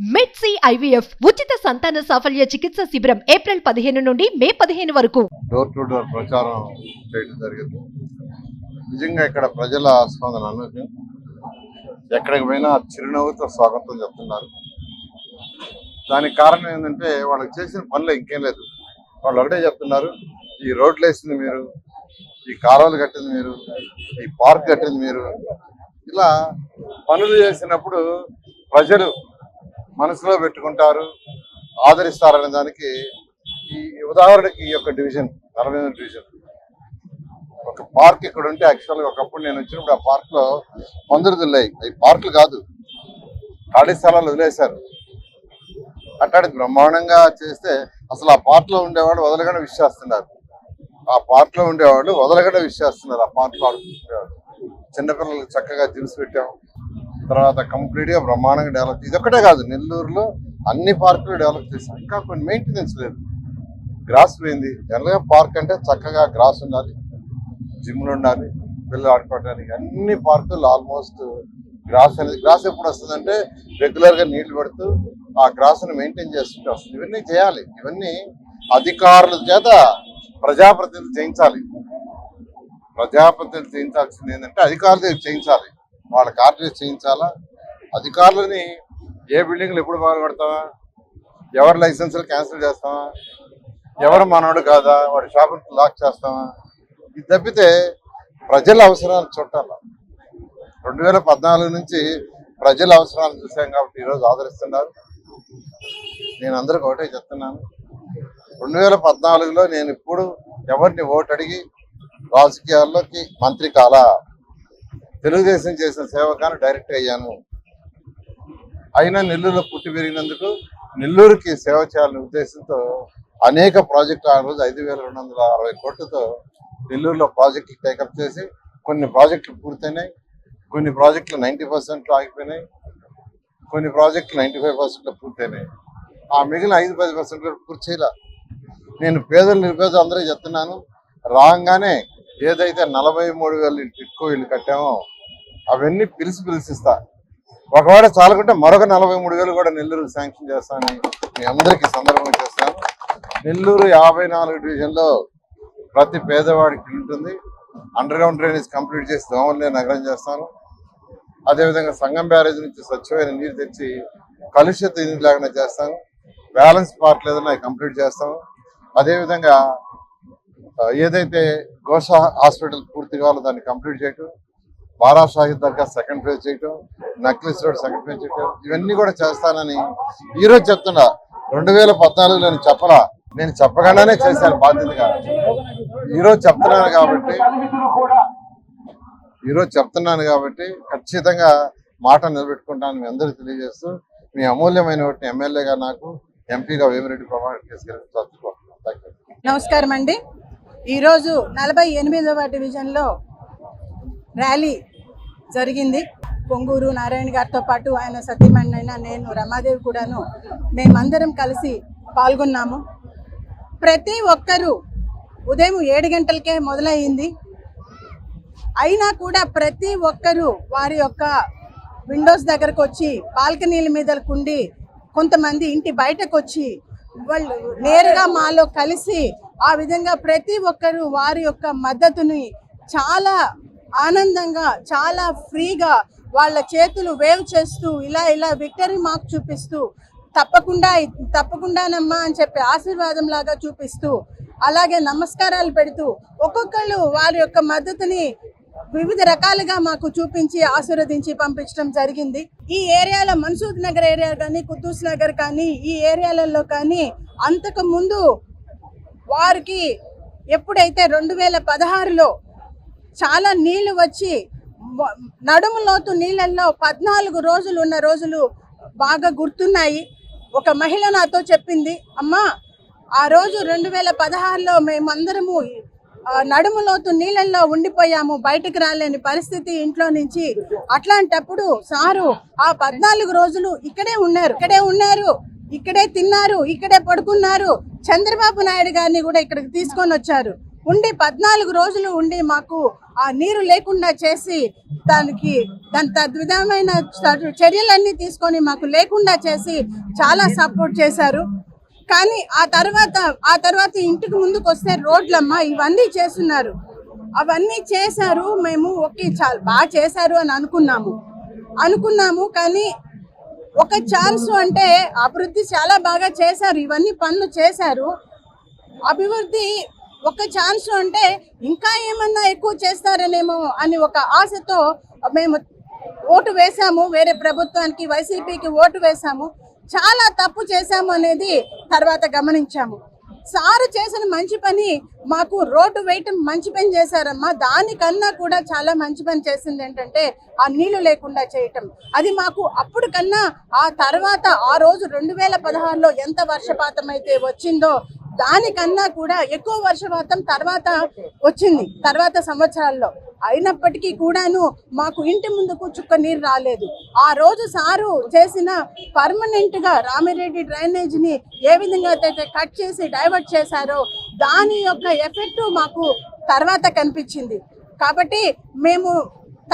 మెడ్సీ IVF ఉచిత సంతాన సాఫల్య చికిత్స శిబిరం ఏప్రిల్ పదిహేను నుండి మే పదిహేను వరకు. డోర్ టు డోర్ ప్రచారం చేయడం జరిగింది. నిజంగా ఇక్కడ ప్రజల స్పందన ఎక్కడికి పోయినా చిరునవ్వుతో స్వాగతం చెప్తున్నారు. దానికి కారణం ఏంటంటే వాళ్ళకి చేసిన పనులు ఇంకేం లేదు. వాళ్ళు ఒకటే చెప్తున్నారు ఈ రోడ్లు వేసింది మీరు ఈ కాలువలు కట్టింది మీరు ఈ పార్క్ కట్టింది మీరు. ఇలా పనులు చేసినప్పుడు ప్రజలు మనసులో పెట్టుకుంటారు ఆదరిస్తారనే దానికి ఈ ఉదాహరణకి ఈ యొక్క డివిజన్ ధర్మేంద్ర డివిజన్. ఒక పార్క్ ఇక్కడ ఉంటే యాక్చువల్గా ఒకప్పుడు నేను వచ్చినప్పుడు ఆ పార్క్లో మందులు దుల్లాయి. అవి పార్కులు కాదు. ఖాళీ స్థలాలు వదిలేశారు. అట్లాంటి బ్రహ్మాండంగా చేస్తే అసలు ఆ పార్క్లో ఉండేవాడు వదలగానే విశ్వాస్తున్నారు ఆ పార్క్లో ఉండేవాళ్ళు వదలగానే విశ్వాస్తున్నారు ఆ పార్క్లో ఆడుకుంటున్నారు చిన్నపిల్లలకు చక్కగా జిమ్స్ పెట్టాము తర్వాత కంప్లీట్గా బ్రహ్మాండంగా డెవలప్ ఇది ఒకటే కాదు నెల్లూరులో అన్ని పార్కులు డెవలప్ చేశాం ఇంకా కొన్ని మెయింటెనెన్స్ లేదు. గ్రాస్ పోయింది. జనరల్గా పార్క్ అంటే చక్కగా గ్రాస్ ఉండాలి జిమ్లు ఉండాలి పిల్లలు ఆడుకోవడానికి అన్ని పార్కులు ఆల్మోస్ట్ గ్రాస్ అనేది గ్రాస్ ఎప్పుడు వస్తుందంటే రెగ్యులర్గా నీళ్ళు పెడుతూ ఆ గ్రాస్ని మెయింటైన్ చేస్తుంటే వస్తుంది. ఇవన్నీ చేయాలి. ఇవన్నీ అధికారుల చేత ప్రజాప్రతినిధులు చేయించాలి. ప్రజాప్రతినిధులు చేయించాల్సింది ఏంటంటే అధికారులు చేయించాలి. వాళ్ళ కార్డు చేయించాలా? అధికారులని ఏ బిల్డింగ్లు ఎప్పుడు బాగుపడతావా ఎవరి లైసెన్సులు క్యాన్సిల్ చేస్తావా? ఎవరు మనోడు కాదా? వాడి షాపులు లాక్ చేస్తావా? ఇది తప్పితే ప్రజల అవసరాలు చుట్టాల. రెండు వేల పద్నాలుగు నుంచి ప్రజల అవసరాలు చూసాం కాబట్టి ఈరోజు ఆదరిస్తున్నారు. నేను అందరికి ఒకటే చెప్తున్నాను. రెండు వేల పద్నాలుగులో నేను ఇప్పుడు ఎవరిని ఓటు అడిగి రాజకీయాల్లోకి మంత్రి కాలా? తెలుగుదేశం చేసిన సేవకాన్ని డైరెక్ట్ అయ్యాను. అయినా నెల్లూరులో పుట్టి పెరిగినందుకు నెల్లూరుకి సేవ చేయాలనే ఉద్దేశంతో అనేక ప్రాజెక్టులు ఆ రోజు ఐదు వేల రెండు వందల అరవై కోట్లతో నెల్లూరులో ప్రాజెక్టులు టేకప్ చేసి కొన్ని ప్రాజెక్టులు పూర్తయినాయి. కొన్ని ప్రాజెక్టులు నైంటీ పర్సెంట్లో ఆగిపోయినాయి. కొన్ని ప్రాజెక్టులు నైంటీ ఫైవ్ పర్సెంట్లో పూర్తయినాయి. ఆ మిగిలిన ఐదు పది పర్సెంట్ కూడా పూర్తి చేయాల. నేను పేదలు నిరుపేదలు అందరూ చెప్తున్నాను రాగానే ఏదైతే నలభై మూడు వేలు టిట్కో ఇల్లు కట్టామో అవన్నీ పిలిచి పిలిచిస్తా. ఒకవేళ చాలకుంటే మరొక నలభై మూడు వేలు కూడా నెల్లూరు శాంక్షన్ చేస్తానని మీ అందరికీ సందర్భం చేస్తాను నెల్లూరు యాభై నాలుగు డివిజన్లో ప్రతి పేదవాడికి ఉంటుంది. అండర్ గ్రౌండ్ డ్రైనేజ్ కంప్లీట్ చేసి దోమలనే నగరం చేస్తాను. అదేవిధంగా సంగం బ్యారేజ్ నుంచి స్వచ్ఛమైన నీరు తెచ్చి కలుషిత నీరు లేకుండా చేస్తాను. బ్యాలెన్స్ పార్ట్ లేదని కంప్లీట్ చేస్తాము అదేవిధంగా ఏదైతే గోష హాస్పిటల్ పూర్తి కావాలో దాన్ని కంప్లీట్ చేయటం బారా షాహిద్ దర్గా సెకండ్ ఫేజ్ చేయటం నక్లెస్ రోడ్ సెకండ్ ఫేజ్ చేయటం ఇవన్నీ కూడా చేస్తానని ఈరోజు చెప్తున్నా. రెండు వేల పద్నాలుగులో నేను చెప్పలా నేను చెప్పకుండానే చేశాను బాధ్యతగా. ఈరోజు చెప్తున్నాను కాబట్టి ఈరోజు చెప్తున్నాను కాబట్టి ఖచ్చితంగా మాట నిలబెట్టుకుంటాను మీ అందరికీ తెలియజేస్తూ మీ అమూల్యమైన ఓటుని ఎమ్మెల్యేగా నాకు ఎంపీగా వేమిరెడ్డి ప్రభాకర్ తీసుకెళ్ళి నమస్కారం అండి. ఈరోజు నలభై ఎనిమిదవ డివిజన్లో ర్యాలీ జరిగింది. పొంగూరు నారాయణ గారితో పాటు ఆయన సతీమణి నేను రమాదేవి కూడాను మేమందరం కలిసి పాల్గొన్నాము. ప్రతి ఒక్కరూ ఉదయం ఏడు గంటలకే మొదలయ్యింది. అయినా కూడా ప్రతి ఒక్కరూ వారి యొక్క విండోస్ దగ్గరకు వచ్చి బాల్కనీల మీద కుండి కొంతమంది ఇంటి బయటకు వచ్చి వాళ్ళు నేరుగా మాలో కలిసి ఆ విధంగా ప్రతి ఒక్కరూ వారి యొక్క మద్దతుని చాలా ఆనందంగా చాలా ఫ్రీగా వాళ్ళ చేతులు వేవ్ చేస్తూ ఇలా ఇలా విక్టరీ మార్క్ చూపిస్తూ తప్పకుండా తప్పకుండానమ్మా అని చెప్పి ఆశీర్వాదం లాగా చూపిస్తూ అలాగే నమస్కారాలు పెడుతూ ఒక్కొక్కళ్ళు వారి యొక్క మద్దతుని వివిధ రకాలుగా మాకు చూపించి ఆశీర్వదించి పంపించడం జరిగింది. ఈ ఏరియాలో మన్సూద్ నగర్ ఏరియా కానీ కుద్దూస్ నగర్ కానీ ఈ ఏరియాలలో కానీ అంతకు ముందు వారికి ఎప్పుడైతే రెండు వేల పదహారులో చాలా నీళ్ళు వచ్చి నడుములోతు నడుము లోతు నీళ్ళల్లో పద్నాలుగు రోజులు ఉన్న రోజులు బాగా గుర్తున్నాయి. ఒక మహిళ నాతో చెప్పింది అమ్మా ఆ రోజు రెండు వేల పదహారులో మేమందరము నడుములోతు నడుము లోతు నీళ్ళల్లో ఉండిపోయాము బయటకు రాలేని పరిస్థితి ఇంట్లో నుంచి. అట్లాంటప్పుడు సారు ఆ పద్నాలుగు రోజులు ఇక్కడే ఉన్నారు. ఇక్కడే ఉన్నారు ఇక్కడే తిన్నారు ఇక్కడే పడుకున్నారు. చంద్రబాబు నాయుడు గారిని కూడా ఇక్కడికి తీసుకొని వచ్చారు. ఉండి పద్నాలుగు రోజులు ఉండి మాకు ఆ నీరు లేకుండా చేసి దానికి దాని తద్విధమైన చర్యలన్నీ తీసుకొని మాకు లేకుండా చేసి చాలా సపోర్ట్ చేశారు. కానీ ఆ తర్వాత ఆ తర్వాత ఇంటికి ముందుకు వస్తే రోడ్లమ్మ ఇవన్నీ చేస్తున్నారు. అవన్నీ చేశారు మేము ఓకే చాలా బాగా చేశారు అని అనుకున్నాము. అనుకున్నాము కానీ ఒక ఛాన్స్ అంటే అభివృద్ధి చాలా బాగా చేశారు. ఇవన్నీ పనులు చేశారు. అభివృద్ధి ఒక ఛాన్స్ అంటే ఇంకా ఏమన్నా ఎక్కువ చేస్తారనేమో అని ఒక ఆశతో మేము ఓటు వేశాము వేరే ప్రభుత్వానికి వైసీపీకి ఓటు వేశాము. చాలా తప్పు చేశాము అనేది తర్వాత గమనించాము. సారు చేసిన మంచి పని మాకు రోడ్డు వేయటం మంచి పని చేశారమ్మా. దానికన్నా కూడా చాలా మంచి పని చేసింది ఏంటంటే ఆ నీళ్ళు లేకుండా చేయటం. అది మాకు అప్పుడు కన్నా ఆ తర్వాత ఆ రోజు రెండు వేల పదహారులో ఎంత వర్షపాతం అయితే వచ్చిందో దానికన్నా కూడా ఎక్కువ వర్షపాతం తర్వాత వచ్చింది తర్వాత సంవత్సరాల్లో. అయినప్పటికీ కూడాను మాకు ఇంటి ముందుకు చుక్క నీరు రాలేదు. ఆ రోజు సారు చేసిన పర్మనెంట్గా రామిరెడ్డి డ్రైనేజీని ఏ విధంగా అయితే కట్ చేసి డైవర్ట్ చేశారో దాని యొక్క ఎఫెక్ట్ మాకు తర్వాత కనిపించింది. కాబట్టి మేము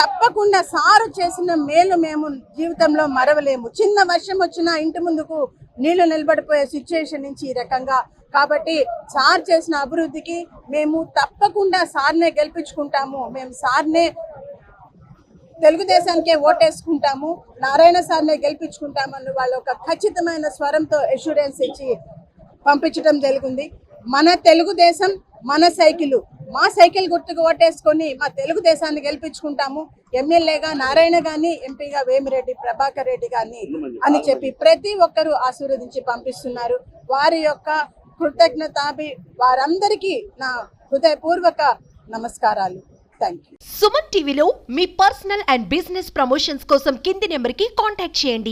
తప్పకుండా సారు చేసిన మేలు మేము జీవితంలో మరవలేము. చిన్న వర్షం వచ్చినా ఇంటి ముందుకు నీళ్ళు నిలబడిపోయే సిచ్యుయేషన్ నుంచి ఈ రకంగా కాబట్టి సార్ చేసిన అభివృద్ధికి మేము తప్పకుండా సార్నే గెలిపించుకుంటాము. మేము సార్నే తెలుగుదేశానికే ఓటేసుకుంటాము. నారాయణ సార్నే గెలిపించుకుంటామని వాళ్ళు ఒక ఖచ్చితమైన స్వరంతో ఎష్యూరెన్స్ ఇచ్చి పంపించడం జరిగింది. మన తెలుగుదేశం మన సైకిల్. మా సైకిల్ గుర్తుకు ఓటేసుకొని మా తెలుగుదేశాన్ని గెలిపించుకుంటాము. ఎమ్మెల్యేగా నారాయణ గాని ఎంపీగా వేమిరెడ్డి ప్రభాకర్ రెడ్డి గాని అని చెప్పి ప్రతి ఒక్కరూ ఆశీర్వదించి పంపిస్తున్నారు. వారి యొక్క కృతజ్ఞత వారందరికీ నా హృదయపూర్వక నమస్కారాలు. థ్యాంక్ యూ సుమన్ టీవీలో మీ పర్సనల్ అండ్ బిజినెస్ ప్రమోషన్స్ కోసం కింది నెంబర్కి కాంటాక్ట్ చేయండి.